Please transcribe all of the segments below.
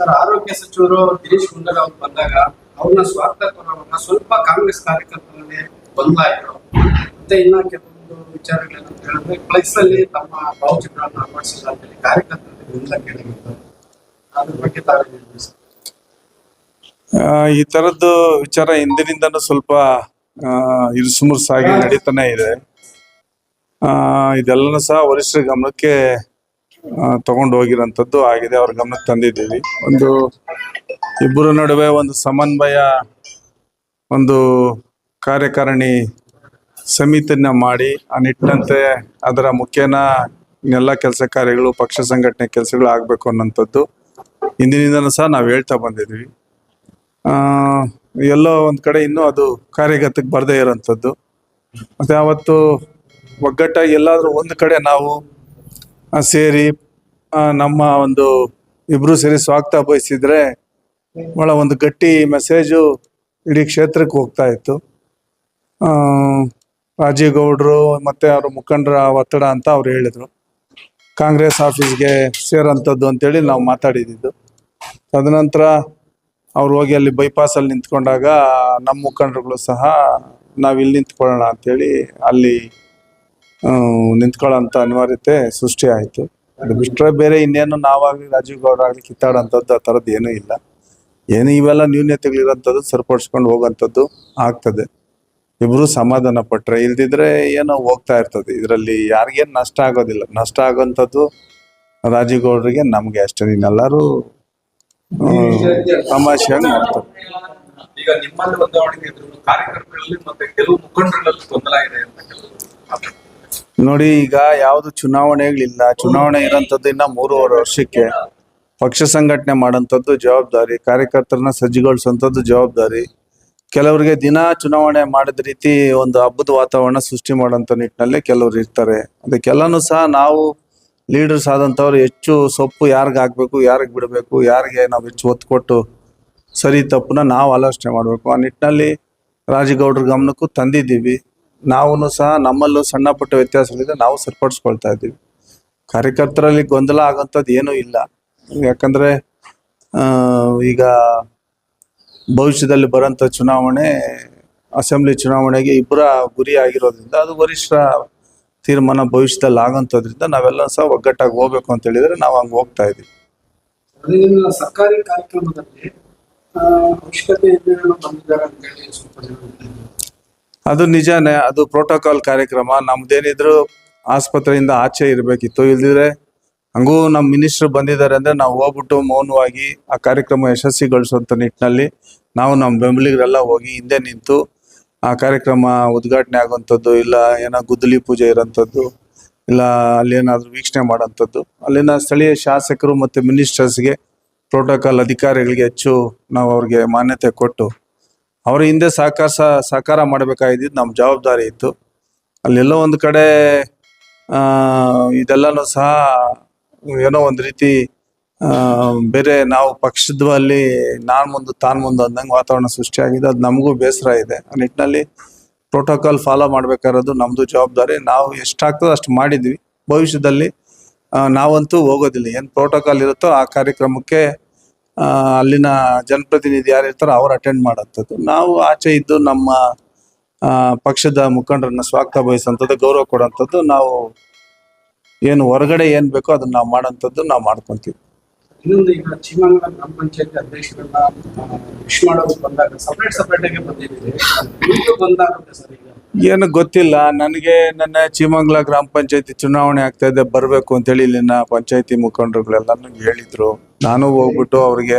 Sir, ಆರೋಗ್ಯ ಸಚಿವರು ಗಿರೀಶ್ ಗುಂಡೂರಾವ್ ಬಂದಾಗ ಅವ್ರನ್ನ ಸ್ವಾರ್ಥ ಕೋರವನ್ನ ಸ್ವಲ್ಪ ಕಾಂಗ್ರೆಸ್ ಕಾರ್ಯಕರ್ತರಲ್ಲಿ ಬಂದಾಯ್ತು. ಮತ್ತೆ ಇನ್ನ ಕೆಲವೊಂದು ವಿಚಾರಗಳನ್ನ ಹೇಳಿದ್ರೆ ಫ್ಲೆಕ್ಸ್ ಅಲ್ಲಿ ತಮ್ಮ ಭಾವಚಿತ್ರವನ್ನು ಅಳವಡಿಸಿಲ್ಲ ಅಂತೇಳಿ ಕಾರ್ಯಕರ್ತರಲ್ಲಿ ಗೊಂದಲ ಕೇಳಿತ್ತು ಅದ್ರ ಬಗ್ಗೆ ತಾವೇ ಈ ತರದ್ದು ವಿಚಾರ ಹಿಂದಿನಿಂದನೂ ಸ್ವಲ್ಪ ಇರುಸುಮುರುಸಾಗಿ ನಡೀತಾನೆ ಇದೆ. ಇದೆಲ್ಲನೂ ಸಹ ವರಿಷ್ಠರ ಗಮನಕ್ಕೆ ತಗೊಂಡು ಹೋಗಿರೋಂಥದ್ದು ಆಗಿದೆ. ಅವ್ರ ಗಮನಕ್ಕೆ ತಂದಿದ್ದೀವಿ. ಒಂದು ಇಬ್ಬರ ನಡುವೆ ಒಂದು ಸಮನ್ವಯ, ಒಂದು ಕಾರ್ಯಕಾರಿಣಿ ಸಮಿತಿಯನ್ನ ಮಾಡಿ, ಆ ನಿಟ್ಟಿನಂತೆ ಅದರ ಮುಖ್ಯನ ಎಲ್ಲ ಕೆಲಸ ಕಾರ್ಯಗಳು, ಪಕ್ಷ ಸಂಘಟನೆ ಕೆಲಸಗಳು ಆಗಬೇಕು ಅನ್ನೋಂಥದ್ದು ಹಿಂದಿನಿಂದನೂ ಸಹ ನಾವು ಹೇಳ್ತಾ ಬಂದಿದ್ವಿ ಎಲ್ಲೋ ಒಂದು ಕಡೆ ಇನ್ನೂ ಅದು ಕಾರ್ಯಗತಕ್ಕೆ ಬರದೇ ಇರೋಂಥದ್ದು ಮತ್ತೆ ಅವತ್ತು ಒಗ್ಗಟ್ಟಾಗಿ ಎಲ್ಲಾದರೂ ಒಂದು ಕಡೆ ನಾವು ಸೇರಿ ನಮ್ಮ ಒಂದು ಇಬ್ರು ಸೇರಿ ಸ್ವಾಗತ ಬಯಸಿದ್ರೆ ಬಹಳ ಒಂದು ಗಟ್ಟಿ ಮೆಸೇಜು ಇಡೀ ಕ್ಷೇತ್ರಕ್ಕೆ ಹೋಗ್ತಾ ಇತ್ತು. ರಾಜೀವ್ ಗೌಡ್ರು ಮತ್ತೆ ಅವ್ರ ಮುಖಂಡರ ಒತ್ತಡ ಅಂತ ಅವ್ರು ಹೇಳಿದ್ರು. ಕಾಂಗ್ರೆಸ್ ಆಫೀಸ್ಗೆ ಸೇರೋಂಥದ್ದು ಅಂತೇಳಿ ನಾವು ಮಾತಾಡಿದ್ದು ತದನಂತರ ಅವ್ರು ಹೋಗಿ ಅಲ್ಲಿ ಬೈಪಾಸ್ ಅಲ್ಲಿ ನಿಂತ್ಕೊಂಡಾಗ ನಮ್ಮ ಮುಖಂಡರುಗಳು ಸಹ ನಾವು ಇಲ್ಲಿ ನಿಂತ್ಕೊಳ್ಳೋಣ ಅಂತೇಳಿ ಅಲ್ಲಿ ನಿಂತ್ಕೊಳ್ಳೋಂಥ ಅನಿವಾರ್ಯತೆ ಸೃಷ್ಟಿ ಆಯ್ತು. ಅದು ಬಿಟ್ರೆ ಬೇರೆ ಇನ್ನೇನು ನಾವಾಗ್ಲಿ ರಾಜೀವ್ ಗೌಡ ಆಗ್ಲಿ ಕಿತ್ತಾಡೋಂಥದ್ದು ಆ ಥರದ್ದು ಏನೂ ಇಲ್ಲ. ಏನು ಇವೆಲ್ಲ ನ್ಯೂನ್ಯತೆಗಳಿರೋಂಥದ್ದು ಸರಿಪಡಿಸ್ಕೊಂಡು ಹೋಗೋಂಥದ್ದು ಆಗ್ತದೆ. ಇಬ್ರು ಸಮಾಧಾನ ಪಟ್ರೆ. ಇಲ್ದಿದ್ರೆ ಏನೋ ಹೋಗ್ತಾ ಇರ್ತದೆ. ಇದರಲ್ಲಿ ಯಾರಿಗೇನು ನಷ್ಟ ಆಗೋದಿಲ್ಲ. ನಷ್ಟ ಆಗೋಂಥದ್ದು ರಾಜೀವ್ ಗೌಡರಿಗೆ, ನಮ್ಗೆ ಅಷ್ಟೇ. ಇನ್ನೆಲ್ಲರೂ ತಮಾಷೆಯಾಗಿ ಮಾಡ್ತಾರೆ. ಈಗ ನಿಮ್ಮಲ್ಲಿ ಒಂದು ಕಾರ್ಯಕರ್ತರಲ್ಲಿ ಮತ್ತೆ ಕೆಲವು ಮುಖಂಡರಲ್ಲಿ ಗೊಂದಲ ಇದೆ ಅಂತ. ನೋಡಿ, ಈಗ ಯಾವ್ದು ಚುನಾವಣೆಗಳಿಲ್ಲ. ಚುನಾವಣೆ ಇರೋಂಥದ್ದು ಇನ್ನ ಮೂರುವರೆ ವರ್ಷಕ್ಕೆ ಪಕ್ಷ ಸಂಘಟನೆ ಮಾಡೋಂಥದ್ದು ಜವಾಬ್ದಾರಿ, ಕಾರ್ಯಕರ್ತರನ್ನ ಸಜ್ಜುಗೊಳಿಸುವಂಥದ್ದು ಜವಾಬ್ದಾರಿ. ಕೆಲವರಿಗೆ ದಿನ ಚುನಾವಣೆ ಮಾಡಿದ ರೀತಿ ಒಂದು ಹಬ್ಬದ ವಾತಾವರಣ ಸೃಷ್ಟಿ ಮಾಡೋಂಥ ನಿಟ್ಟಿನಲ್ಲಿ ಕೆಲವರು ಇರ್ತಾರೆ. ಅದಕ್ಕೆಲ್ಲನೂ ಸಹ ನಾವು ಲೀಡರ್ಸ್ ಆದಂಥವ್ರು ಹೆಚ್ಚು ಸೊಪ್ಪು ಯಾರಿಗೆ ಹಾಕ್ಬೇಕು, ಯಾರಿಗೆ ಬಿಡಬೇಕು, ಯಾರಿಗೆ ನಾವು ಹೆಚ್ಚು ಒತ್ತು ಕೊಟ್ಟು ಸರಿ ತಪ್ಪನ್ನ ನಾವು ಆಲೋಚನೆ ಮಾಡಬೇಕು. ಆ ನಿಟ್ಟಿನಲ್ಲಿ ರಾಜಗೌಡ್ರ ಗಮನಕ್ಕೂ ತಂದಿದ್ದೀವಿ. ನಾವು ಸಹ ನಮ್ಮಲ್ಲೂ ಸಣ್ಣ ಪುಟ್ಟ ವ್ಯತ್ಯಾಸಗಳಿದೆ, ನಾವು ಸರಿಪಡಿಸ್ಕೊಳ್ತಾ ಇದ್ದೀವಿ. ಕಾರ್ಯಕರ್ತರಲ್ಲಿ ಗೊಂದಲ ಆಗೋಂಥದ್ದು ಏನೂ ಇಲ್ಲ. ಯಾಕಂದ್ರೆ ಈಗ ಭವಿಷ್ಯದಲ್ಲಿ ಬರೋಂಥ ಚುನಾವಣೆ, ಅಸೆಂಬ್ಲಿ ಚುನಾವಣೆಗೆ ಇಬ್ಬರ ಗುರಿ ಆಗಿರೋದ್ರಿಂದ ಅದು ವರಿಷ್ಠ ತೀರ್ಮಾನ ಭವಿಷ್ಯದಲ್ಲಿ ಆಗೋಂಥದ್ರಿಂದ ನಾವೆಲ್ಲ ಸಹ ಒಗ್ಗಟ್ಟಾಗಿ ಹೋಗ್ಬೇಕು ಅಂತ ಹೇಳಿದ್ರೆ ನಾವು ಹಂಗೆ ಹೋಗ್ತಾ ಇದ್ದೀವಿ. ಸರ್ಕಾರಿ ಕಾರ್ಯಕ್ರಮದಲ್ಲಿ ಅವಶ್ಯಕತೆ ಅಂತ ಹೇಳಿ. ಅದು ನಿಜಾನೇ, ಅದು ಪ್ರೋಟೋಕಾಲ್ ಕಾರ್ಯಕ್ರಮ. ನಮ್ದೇನಿದ್ರು ಆಸ್ಪತ್ರೆಯಿಂದ ಆಚೆ ಇರಬೇಕಿತ್ತು. ಇಲ್ದಿದ್ರೆ ಹಂಗೂ ನಮ್ಮ ಮಿನಿಸ್ಟರ್ ಬಂದಿದ್ದಾರೆ ಅಂದ್ರೆ ನಾವು ಹೋಗ್ಬಿಟ್ಟು ಮೌನವಾಗಿ ಆ ಕಾರ್ಯಕ್ರಮ ಯಶಸ್ವಿಗೊಳಿಸುವಂತ ನಿಟ್ಟಿನಲ್ಲಿ ನಾವು ನಮ್ಮ ಬೆಂಬಲಿಗರೆಲ್ಲ ಹೋಗಿ ಹಿಂದೆ ನಿಂತು ಆ ಕಾರ್ಯಕ್ರಮ ಉದ್ಘಾಟನೆ ಆಗುವಂಥದ್ದು, ಇಲ್ಲ ಏನೋ ಗುದ್ದಲಿ ಪೂಜೆ ಇರೋಂಥದ್ದು, ಇಲ್ಲ ಅಲ್ಲಿ ಏನಾದ್ರು ವೀಕ್ಷಣೆ ಮಾಡೋಂಥದ್ದು, ಅಲ್ಲಿನ ಸ್ಥಳೀಯ ಶಾಸಕರು ಮತ್ತೆ ಮಿನಿಸ್ಟರ್ಸ್ಗೆ ಪ್ರೋಟೋಕಾಲ್ ಅಧಿಕಾರಿಗಳಿಗೆ ಹೆಚ್ಚು ನಾವು ಅವ್ರಿಗೆ ಮಾನ್ಯತೆ ಕೊಟ್ಟು ಅವ್ರ ಹಿಂದೆ ಸಹಕಾರ ಸಹಕಾರ ಮಾಡಬೇಕಾಗಿದ್ದು ನಮ್ಮ ಜವಾಬ್ದಾರಿ ಇತ್ತು. ಅಲ್ಲೆಲ್ಲೋ ಒಂದು ಕಡೆ ಇದೆಲ್ಲನೂ ಸಹ ಏನೋ ಒಂದು ರೀತಿ ಬೇರೆ ನಾವು ಪಕ್ಷದಲ್ಲಿ ನಾನ್ ಮುಂದೆ, ತಾನ್ ಮುಂದೆ ಅಂದಂಗೆ ವಾತಾವರಣ ಸೃಷ್ಟಿಯಾಗಿದೆ ಅದು ನಮಗೂ ಬೇಸರ ಇದೆ. ಆ ನಿಟ್ಟಿನಲ್ಲಿ ಪ್ರೋಟೋಕಾಲ್ ಫಾಲೋ ಮಾಡ್ಬೇಕಾಗಿರೋದು ನಮ್ಮದು ಜವಾಬ್ದಾರಿ. ನಾವು ಎಷ್ಟಾಗ್ತದೋ ಅಷ್ಟು ಮಾಡಿದ್ವಿ. ಭವಿಷ್ಯದಲ್ಲಿ ನಾವಂತೂ ಹೋಗೋದಿಲ್ಲ. ಏನು ಪ್ರೋಟೋಕಾಲ್ ಇರುತ್ತೋ ಆ ಕಾರ್ಯಕ್ರಮಕ್ಕೆ ಅಲ್ಲಿನ ಜನಪ್ರತಿನಿಧಿ ಯಾರು ಅವ್ರು ಅಟೆಂಡ್ ಮಾಡೋಂಥದ್ದು ನಾವು ಆಚೆ ಇದ್ದು ನಮ್ಮ ಪಕ್ಷದ ಮುಖಂಡರನ್ನ ಸ್ವಾಗತ ಬಯಸುವಂಥದ್ದು, ಗೌರವ ಕೊಡೋಂಥದ್ದು ನಾವು ಏನು ಹೊರಗಡೆ ಏನ್ ಬೇಕೋ ಅದನ್ನ ನಾವು ಮಾಡೋಂಥದ್ದು ನಾವು ಮಾಡ್ಕೊಂತೀವಿ. ಇನ್ನೊಂದು ಈಗ ಚಿಮಂಗಲ ಗ್ರಾಮ ಪಂಚಾಯತ್ ಅಧ್ಯಕ್ಷರನ್ನ ವಿಶ್ ಮಾಡೋದು ಬಂದಾಗ ಸಪ್ರೇಟ್ ಸಪ್ರೇಟ್ ಆಗಿ ಬಂದಿದ್ದೀವಿ ನಿಮ್ಗೂ ಬಂದಾಗುತ್ತೆ ಸರ್ ಈಗ ಏನು ಗೊತ್ತಿಲ್ಲ. ನನಗೆ ನನ್ನ ಚಿಮಂಗ್ಲ ಗ್ರಾಮ ಪಂಚಾಯತಿ ಚುನಾವಣೆ ಆಗ್ತಾ ಇದೆ, ಬರಬೇಕು ಅಂತೇಳಿ ಇಲ್ಲಿನ ಪಂಚಾಯತಿ ಮುಖಂಡರುಗಳೆಲ್ಲ ನನಗೆ ಹೇಳಿದ್ರು. ನಾನು ಹೋಗ್ಬಿಟ್ಟು ಅವ್ರಿಗೆ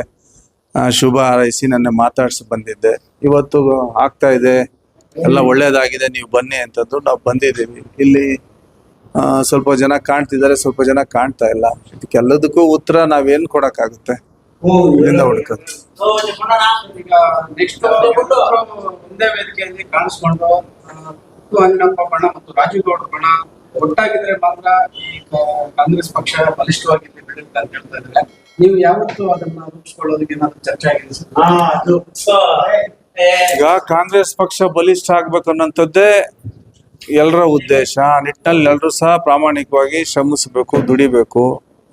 ಶುಭ ಹಾರೈಸಿ ನನ್ನ ಮಾತಾಡ್ಸಿ ಬಂದಿದ್ದೆ. ಇವತ್ತು ಆಗ್ತಾ ಇದೆ. ಎಲ್ಲ ಒಳ್ಳೇದಾಗಿದೆ, ನೀವು ಬನ್ನಿ ಅಂತಂದು ನಾವು ಬಂದಿದ್ದೀವಿ. ಇಲ್ಲಿ ಸ್ವಲ್ಪ ಜನ ಕಾಣ್ತಿದ್ದಾರೆ, ಸ್ವಲ್ಪ ಜನ ಕಾಣ್ತಾ ಇಲ್ಲ. ಇದಕ್ಕೆಲ್ಲದಕ್ಕೂ ಉತ್ತರ ನಾವೇನು ಕೊಡಕ್ಕಾಗುತ್ತೆ? ಇಲ್ಲಿಂದ ಹುಡ್ಕತ್ತೆ ಈಗ ನೆಕ್ಸ್ಟ್ ಒಂದೇ ವೇದಿಕೆಯಲ್ಲಿ ಕಾಣಿಸ್ಕೊಂಡು ಅಂಜನಪ್ಪ ಬಣ ಮತ್ತು ರಾಜೀವ್ ಗೌಡ ಬಣ ಒಟ್ಟಾಗಿದ್ರೆ ಮಾತ್ರ ಈ ಕಾಂಗ್ರೆಸ್ ಪಕ್ಷ ಬಲಿಷ್ಠವಾಗಿ ಬೆಳೆಯುತ್ತೆ ಅಂತ ಹೇಳ್ತಾ ಇದ್ದಾರೆ. ನೀವು ಯಾವತ್ತೂ ಅದನ್ನ ರೂಪಿಸ್ಕೊಳ್ಳೋದಕ್ಕೆ ಏನಾದ್ರು ಚರ್ಚೆ ಆಗಿದೆ ಸರ್? ಈಗ ಕಾಂಗ್ರೆಸ್ ಪಕ್ಷ ಬಲಿಷ್ಠ ಆಗ್ಬೇಕು ಅನ್ನೋಂಥದ್ದೇ ಎಲ್ಲರ ಉದ್ದೇಶ. ಆ ನಿಟ್ಟಿನಲ್ಲಿ ಎಲ್ಲರೂ ಸಹ ಪ್ರಾಮಾಣಿಕವಾಗಿ ಶ್ರಮಿಸಬೇಕು ದುಡಿಬೇಕು.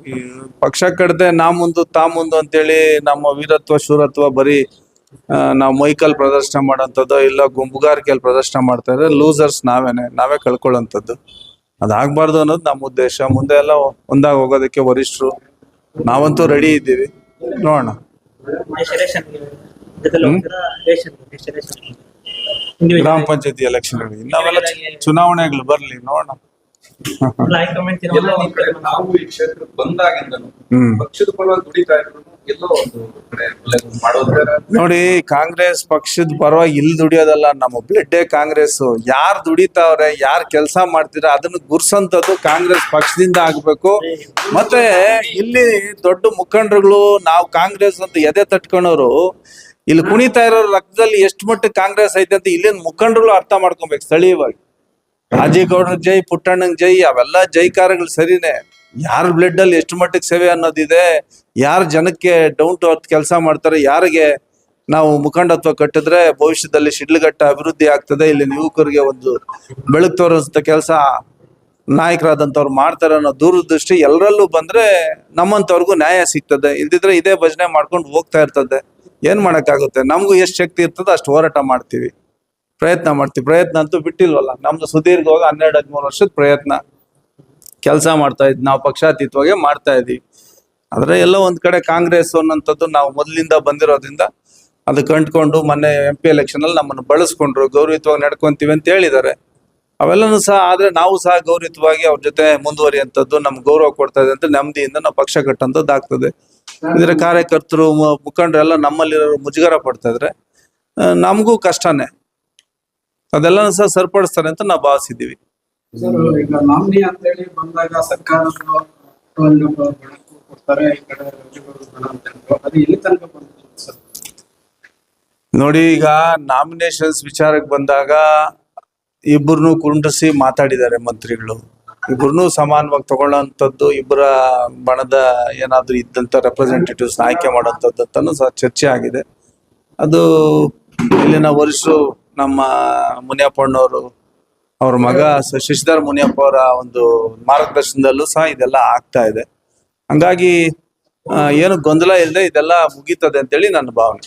ಈ ಪಕ್ಷ ಕಡದೆ ನಾ ಮುಂದು ತಾ ಮುಂದು ಅಂತೇಳಿ ನಮ್ಮ ವೀರತ್ವ ಶೂರತ್ವ ಬರೀ ನಾವು ಮೈಕಲ್ ಪ್ರದರ್ಶನ ಮಾಡೋಂಥದ್ದು ಇಲ್ಲ ಗುಂಪುಗಾರಿಕೆಯಲ್ಲಿ ಪ್ರದರ್ಶನ ಮಾಡ್ತಾ ಇದ್ರೆ ಲೂಸರ್ಸ್ ನಾವೇನೆ ನಾವೇ ಕಳ್ಕೊಳ್ಳೋಂಥದ್ದು. ಅದಾಗಬಾರ್ದು ಅನ್ನೋದು ನಮ್ಮ ಉದ್ದೇಶ. ಮುಂದೆ ಎಲ್ಲ ಒಂದಾಗ ಹೋಗೋದಕ್ಕೆ ವರಿಷ್ಠರು ನಾವಂತೂ ರೆಡಿ ಇದ್ದೀವಿ. ನೋಡೋಣ. ಗ್ರಾಮ ಪಂಚಾಯತಿ ಎಲೆಕ್ಷನ್ ನಾವೆಲ್ಲ ಚುನಾವಣೆಗಳು ಬರಲಿ ನೋಡೋಣ. ಹೈಕಮಾಂಡ್ ಎಲ್ಲ ಒಂದ್ ಕಡೆ ನಾವು ಈ ಕ್ಷೇತ್ರಕ್ಕೆ ಬಂದಾಗಿಂದನು ಪಕ್ಷದ ಪರವಾಗಿ ದುಡಿತಾ ಇದ್ರು ಎಲ್ಲೋ ಒಂದು ಕಡೆ ಮಾಡೋದ್ರ ನೋಡಿ ಕಾಂಗ್ರೆಸ್ ಪಕ್ಷದ ಪರವಾಗಿ ಇಲ್ಲಿ ದುಡಿಯೋದಲ್ಲ ನಮ್ಮ ಬ್ಲಡ್ ಕಾಂಗ್ರೆಸ್ ಯಾರು ದುಡಿತಾವ್ರೆ ಯಾರು ಕೆಲಸ ಮಾಡ್ತೀರ ಅದನ್ನ ಗುರ್ಸಂತದ್ದು ಕಾಂಗ್ರೆಸ್ ಪಕ್ಷದಿಂದ ಆಗ್ಬೇಕು. ಮತ್ತೆ ಇಲ್ಲಿ ದೊಡ್ಡ ಮುಖಂಡರುಗಳು ನಾವು ಕಾಂಗ್ರೆಸ್ ಅಂತ ಎದೆ ತಟ್ಕೊಳೋರು ಇಲ್ಲಿ ಕುಣಿತಾ ಇರೋ ರಕ್ತದಲ್ಲಿ ಎಷ್ಟು ಮಟ್ಟ ಕಾಂಗ್ರೆಸ್ ಐತೆ ಅಂತ ಇಲ್ಲಿನ ಮುಖಂಡರುಗಳು ಅರ್ಥ ಮಾಡ್ಕೊಬೇಕು ಸ್ಥಳೀಯವಾಗಿ. ರಾಜೇಗೌಡರ ಜೈ ಪುಟ್ಟಣ್ಣಂಗ್ ಜೈ, ಅವೆಲ್ಲ ಜೈಕಾರಗಳು ಸರಿನೇ. ಯಾರ ಬ್ಲಡ್ ಅಲ್ಲಿ ಎಷ್ಟು ಮಟ್ಟಿಗೆ ಸೇವೆ ಅನ್ನೋದಿದೆ, ಯಾರು ಜನಕ್ಕೆ ಡೌನ್ ಟು ಅರ್ತ್ ಕೆಲಸ ಮಾಡ್ತಾರೆ, ಯಾರಿಗೆ ನಾವು ಮುಖಂಡತ್ವ ಕಟ್ಟಿದ್ರೆ ಭವಿಷ್ಯದಲ್ಲಿ ಶಿಡ್ಲಘಟ್ಟ ಅಭಿವೃದ್ಧಿ ಆಗ್ತದೆ, ಇಲ್ಲಿ ಯುವಕರಿಗೆ ಒಂದು ಬೆಳಕು ತೋರಿಸಿದ ಕೆಲಸ ನಾಯಕರಾದಂಥವ್ರು ಮಾಡ್ತಾರೆ ಅನ್ನೋ ದೂರದೃಷ್ಟಿ ಎಲ್ಲರಲ್ಲೂ ಬಂದ್ರೆ ನಮ್ಮಂತವ್ರಿಗೂ ನ್ಯಾಯ ಸಿಗ್ತದೆ. ಇಲ್ದಿದ್ರೆ ಇದೇ ಭಜನೆ ಮಾಡ್ಕೊಂಡು ಹೋಗ್ತಾ ಇರ್ತದೆ. ಏನ್ ಮಾಡೋಕ್ಕಾಗುತ್ತೆ? ನಮಗೂ ಎಷ್ಟು ಶಕ್ತಿ ಇರ್ತದೆ ಅಷ್ಟು ಹೋರಾಟ ಮಾಡ್ತೀವಿ. ಪ್ರಯತ್ನ ಮಾಡ್ತೀವಿ. ಪ್ರಯತ್ನ ಅಂತೂ ಬಿಟ್ಟಿಲ್ವಲ್ಲ. ನಮ್ದು ಸುದೀರ್ಘವಾಗಿ ಹನ್ನೆರಡು, ಹದಿಮೂರು ವರ್ಷದ ಪ್ರಯತ್ನ. ಕೆಲಸ ಮಾಡ್ತಾ ಇದ್ವಿ ನಾವು ಪಕ್ಷಾತೀತವಾಗಿ ಮಾಡ್ತಾ ಇದೀವಿ ಆದ್ರೆ ಎಲ್ಲೋ ಒಂದ್ ಕಡೆ ಕಾಂಗ್ರೆಸ್ ಅನ್ನೋಂಥದ್ದು ನಾವು ಮೊದಲಿಂದ ಬಂದಿರೋದ್ರಿಂದ ಅದು ಕಂಡ್ಕೊಂಡು ಮೊನ್ನೆ ಎಂ ಪಿ ಎಲೆಕ್ಷನ್ ಅಲ್ಲಿ ನಮ್ಮನ್ನು ಬಳಸ್ಕೊಂಡ್ರು ಗೌರವಿತವಾಗಿ ನಡ್ಕೊಂತೀವಿ ಅಂತ ಹೇಳಿದ್ದಾರೆ. ಅವೆಲ್ಲನೂ ಸಹ ಆದ್ರೆ ನಾವು ಸಹ ಗೌರವಿತವಾಗಿ ಅವ್ರ ಜೊತೆ ಮುಂದುವರಿಯುವಂಥದ್ದು ನಮ್ಗೆ ಗೌರವ ಕೊಡ್ತಾ ಇದೆ ಅಂತ ನೆಮ್ಮದಿಯಿಂದ ನಾವು ಪಕ್ಷ ಕಟ್ಟಂತದ್ದು ಆಗ್ತದೆ. ಇದರ ಕಾರ್ಯಕರ್ತರು ಮುಖಂಡರೆಲ್ಲ ನಮ್ಮಲ್ಲಿರೋರು ಮುಜುಗರ ಪಡ್ತಾ ಇದ್ರೆ ನಮಗೂ ಕಷ್ಟನೇ. ಅದೆಲ್ಲನೂ ಸಹ ಸರಿಪಡಿಸ್ತಾರೆ ಅಂತ ನಾವು ಭಾವಿಸಿದ್ದೀವಿ. ನೋಡಿ ಈಗ ನಾಮಿನೇಷನ್ಸ್ ವಿಚಾರಕ್ಕೆ ಬಂದಾಗ ಇಬ್ಬರನ್ನು ಕುಂಡ್ರಿಸಿ ಮಾತಾಡಿದ್ದಾರೆ ಮಂತ್ರಿಗಳು. ಇಬ್ಬರು ಸಮಾನವಾಗಿ ತಗೊಳ್ಳೋಂಥದ್ದು ಇಬ್ಬರ ಬಣದ ಏನಾದ್ರೂ ಇದ್ದಂತ ರೆಪ್ರೆಸೆಂಟೇಟಿವ್ಸ್ ಆಯ್ಕೆ ಮಾಡೋಂಥದ್ದು ಅಂತಾನು ಸಹ ಚರ್ಚೆ ಆಗಿದೆ. ಅದು ಇಲ್ಲಿನ ವರಿಷ್ಠರು ನಮ್ಮ ಮುನಿಯಪ್ಪಣ್ಣವರು, ಅವ್ರ ಮಗ ಶಶಿಧರ್ ಮುನಿಯಪ್ಪ ಅವರ ಒಂದು ಮಾರ್ಗದರ್ಶನದಲ್ಲೂ ಸಹ ಇದೆಲ್ಲ ಆಗ್ತಾ ಇದೆ. ಹಂಗಾಗಿ ಏನು ಗೊಂದಲ ಇಲ್ಲದೆ ಇದೆಲ್ಲ ಮುಗೀತದೆ ಅಂತೇಳಿ ನನ್ನ ಭಾವನೆ.